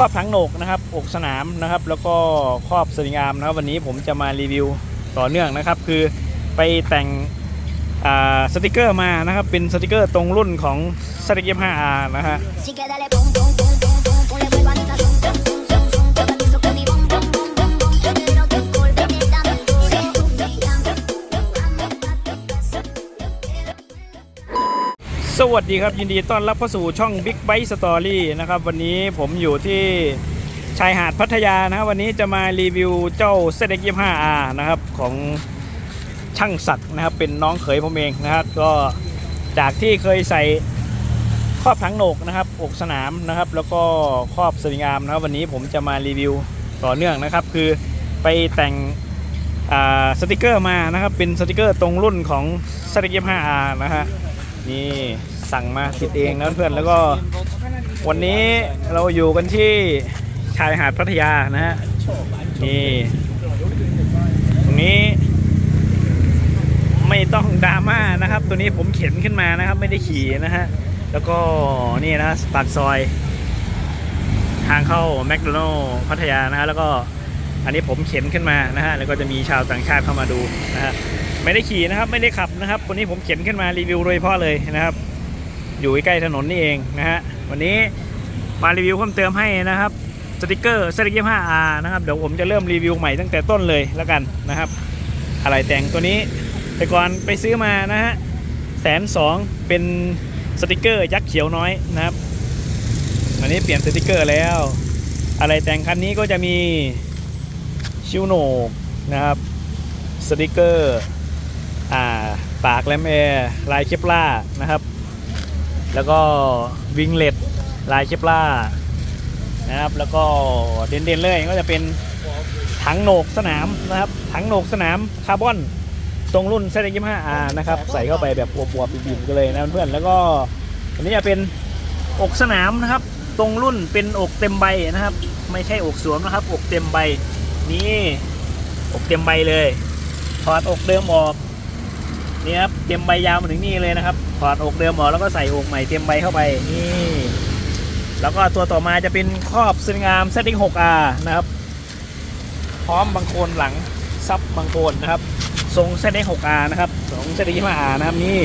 ครอบถังโหนกนะครับอกสนามนะครับ แล้วก็ครอบสวิงอามนะครับวันนี้ผมจะมารีวิวต่อเนื่องนะครับ คือไปแต่งสติกเกอร์มานะครับ เป็นสติกเกอร์ตรงรุ่นของสติกเกอร์ 5R นะฮะ สวัสดีครับ ยินดีต้อนรับเข้าสู่ช่อง Big Bite Story นะครับวันนี้ผมอยู่ที่ชายหาดพัทยานะครับวันนี้จะมารีวิวเจ้าเซตเอ็กยี่ห้าอาร์นะครับของช่างศักดิ์นะครับเป็นน้องเขยผมเองนะครับก็จากที่เคยใส่ครอบทั้งโหนกนะครับอกสนามนะครับ แล้วก็ครอบสวยงอามนะครับวันนี้ผมจะมารีวิวต่อเนื่องนะครับ คือไปแต่งสติกเกอร์มานะครับเป็นสติกเกอร์ตรงรุ่นของเซตเอ็กยี่ห้าอาร์นะฮะนี่ สั่งมาติดเองนะเพื่อนแล้วก็วันนี้เราอยู่กันที่ชายหาดพัทยานะฮะนี่ตรงนี้ไม่ต้องดราม่านะครับ ตัวนี้ผมเข็นขึ้นมานะครับ ไม่ได้ขี่นะฮะแล้วก็นี่นะปากซอย ทางเข้าแมคโดนัลล์พัทยานะฮะแล้วก็อันนี้ผมเข็นขึ้นมานะฮะแล้วก็จะมีชาวต่างชาติเข้ามาดูนะฮะไม่ได้ขี่นะครับ ไม่ได้ขับนะครับวันนี้ผมเข็นขึ้นมารีวิวโดยเฉพาะเลยนะครับ อยู่ใกล้ถนนนี่เองนะฮะวันนี้มารีวิวเพิ่มเติมให้นะครับสติกเกอร์สติกเกอร์ 5R นะครับเดี๋ยวผมจะเริ่มรีวิวใหม่ตั้งแต่ต้นเลยแล้วกันนะครับอะไรแต่งตัวนี้แต่ก่อนไปซื้อมานะฮะแสนสองเป็นสติกเกอร์ยักษ์เขียวน้อยนะครับวันนี้เปลี่ยนสติกเกอร์แล้ว อะไรแต่งคันนี้ก็จะมีชิวโหนกนะครับสติกเกอร์อ่าปากแลมแอร์ลายเคปล่านะครับ แล้วก็วิงเลตลายเคปล่านะครับ แล้วก็เด่นๆเลยก็จะเป็นถังโหนกสนามนะครับถังโหนกสนามคาร์บอนตรงรุ่นเซตยี่ห้าอานะครับใส่เข้าไปแบบบวบๆบิ่มๆกันเลยนะเพื่อนๆแล้วก็อันนี้จะเป็นอกสนามนะครับ ตรงรุ่นเป็นอกเต็มใบนะครับ ไม่ใช่อกสวมนะครับ อกเต็มใบนี่อกเต็มใบเลยถอดอกเดิมออกนี่ครับเตรียมใบยาวมาถึงนี่เลยนะครับ ถอดอกเดิมออกแล้วก็ใส่อกใหม่เตรียมใบเข้าไปนี่แล้วก็ตัวต่อมาจะเป็นครอบสวยงามเซตติ้ง 6R นะครับ พร้อมบังโคลนหลังซับบังโคลนนะครับทรงเซตติ้ง 6R นะครับทรงเซตติ้ง 5R นะครับนี่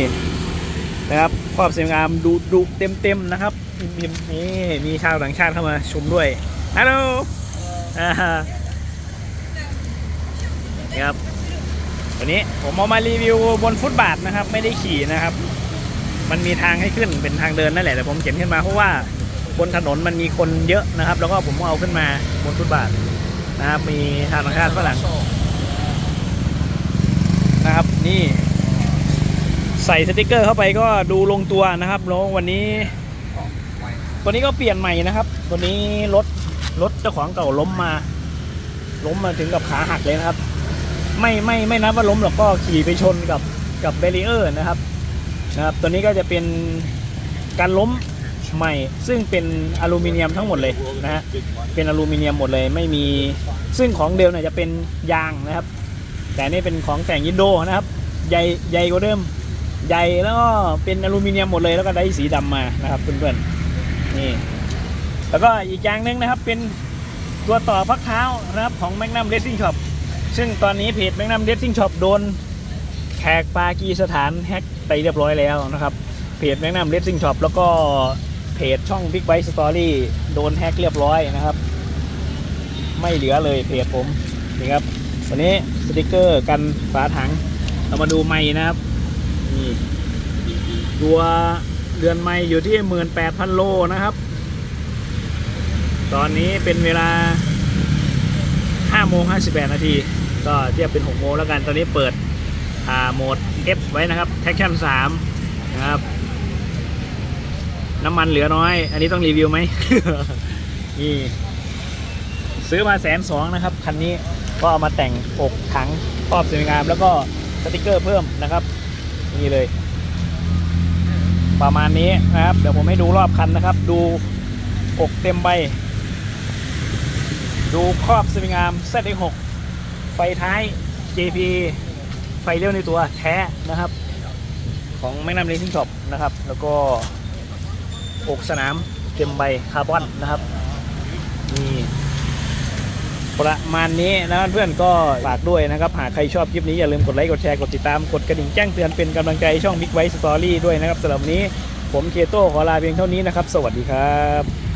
นะครับครอบสวยงามดูดูเต็มเต็มๆนะครับนี่มีชาวต่างชาติเข้ามาชมด้วยฮัลโหลนี่ครับวันนี้ผมเอามารีวิวบนฟุตบาทนะครับ ไม่ได้ขี่นะครับ มันมีทางให้ขึ้นเป็นทางเดินนั่นแหละแต่ผมเขียนขึ้นมาเพราะว่าบนถนนมันมีคนเยอะนะครับ แล้วก็ผมเอาขึ้นมาบนฟุตบาทนะครับ มีชาวต่างชาติฝรั่งนะครับ นี่ ใส่สติกเกอร์เข้าไปก็ดูลงตัวนะครับแล้ววันนี้ ตัวนี้ก็เปลี่ยนใหม่นะครับ ตัวนี้รถรถเจ้าของเก่าล้มมา ล้มมาถึงกับขาหักเลยนะครับ ไม่ไม่ไม่นับว่าล้มหรอกก็ขี่ไปชนกับกับเบรีเออร์นะครับ นะครับตัวนี้ก็จะเป็นการล้มใหม่ ซึ่งเป็นอลูมิเนียมทั้งหมดเลยนะฮะเป็นอลูมิเนียมหมดเลยไม่มีซึ่งของเดิมเนี่ยจะเป็นยางนะครับ แต่นี่เป็นของแต่งยินโดนะครับใหญ่ใหญ่กว่าเดิมใหญ่แล้วก็เป็นอลูมิเนียมหมดเลยแล้วก็ได้สีดำมานะครับเพื่อนๆนี่แล้วก็อีกอย่างหนึ่งนะครับเป็นตัวต่อพักเท้านะครับของ Magnum Racing Shop ซึ่งตอนนี้เพจแมกนัมเดซซิ่งช็อปโดน แขกปากีสถานแฮกไปเรียบร้อยแล้วนะครับเพจแมกนัมเดซซิ่งช็อปแล้วก็เพจช่อง Big Bite Story โดนแฮกเรียบร้อยนะครับ ไม่เหลือเลยเพจผมนี่ครับวันนี้สติกเกอร์กันฝาถัง เรามาดูไม้นะครับนี่ตัวเรือนไม้อยู่ที่18,000โลนะครับ ตอนนี้เป็นเวลา5โมง58นาที ก็เทียบเป็น6โมงแล้วกันตอนนี้เปิด โหมด F ไว้นะครับ Traction 3นะครับ น้ำมันเหลือน้อย อันนี้ต้องรีวิวไหม นี่ซื้อมาแสนสองนะครับ คันนี้ก็เอามาแต่งอกถังครอบสวยงาม แล้วก็สติกเกอร์เพิ่มนะครับ นี่เลย ประมาณนี้นะครับ เดี๋ยวผมให้ดูรอบคันนะครับ ดูอกเต็มใบ ดูครอบสวยงาม Z6 ไฟท้าย JP ไฟเลี้ยวในตัวแท้นะครับ ของแมกนัมเรซิ่งช็อปนะครับ แล้วก็อกสนามเต็มใบคาร์บอนนะครับนี่ประมาณนี้นะเพื่อนก็ฝากด้วยนะครับ หากใครชอบคลิปนี้อย่าลืมกดไลค์กดแชร์กดติดตามกดกระดิ่งแจ้งเตือนเป็นกำลังใจช่อง Big White Story ด้วยนะครับสำหรับนนี้ ผมเคโต้ขอลาเพียงเท่านี้นะครับ สวัสดีครับ